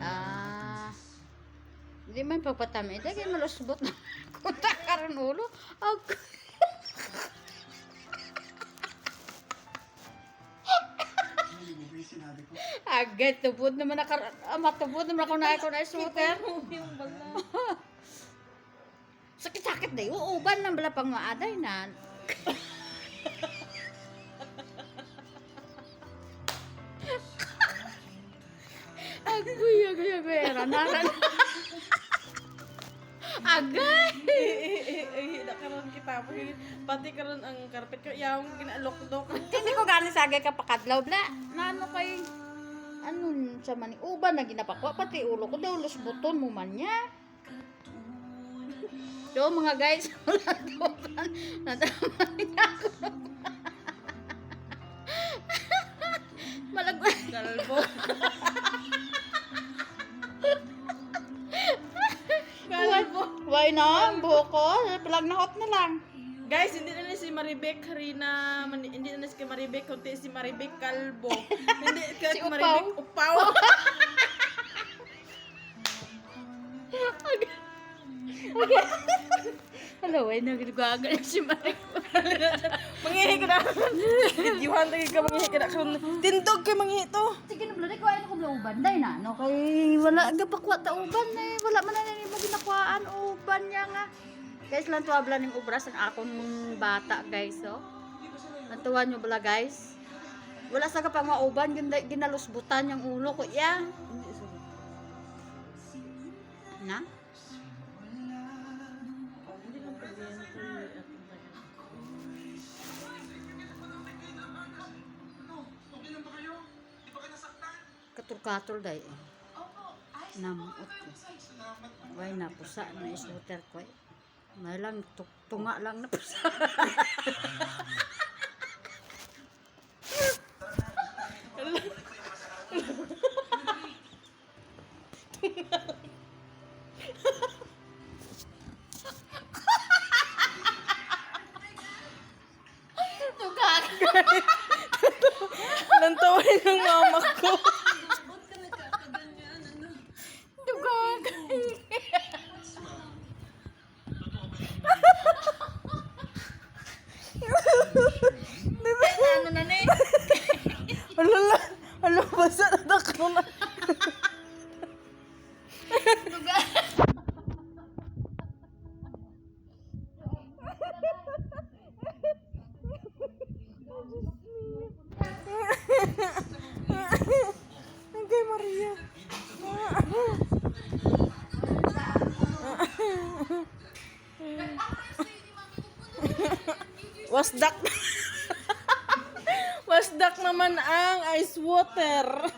Ah. Di man pagpatami. Dagay malusbot na. Kunta karon ulo. Ag. Agad, tubod naman na karon. Ah, matubod naman ako na ako na bala. Sakit-sakit na yun. Uban ng bala pang maaday na. Agoy, agoy, agoy. Ranaran. Agay! Eh, nakaroon kita. Pati karon ang carpet ko. Yung ginalok-dok. Hindi ko gani sagay ka pakadlaw bla. Nano kay ano sa mani uban na ginapakwa pati ulo ko daw lusbuton mo man niya. So mga guys, wala doon. Nadamay na ako. Malagwa. Kalbo. Why na? Buko. Pilag na hot na lang. Guys, hindi na si Maribek Harina, man- hindi na si Maribek, kundi si Maribek Kalbo. hindi ka Si Maribek Upaw. Hello, ay nagagagal si Marik. Mangihi ka na. Videohan lagi ka mangihi ka na. Karon, Tindog ka mangihi to. Sige na ko ay ko uban dai na no kay wala ga pakwa ta uban eh wala man na ni mo ginakwaan uban niya nga. Guys lang tuwa ning ubras ang akong bata guys oh. Natuwa nyo bala guys. Wala sa kapag mauban gina, ginalusbutan yung ulo ko ya. Na? Katul-katul eh. Namuot ko. Way na pusa na isuter ko. May lang tunga lang na pusa. Nantawin ng mama ko. Basa na ako na. Okay, Maria. Wasdak. Wasdak naman ang ice water.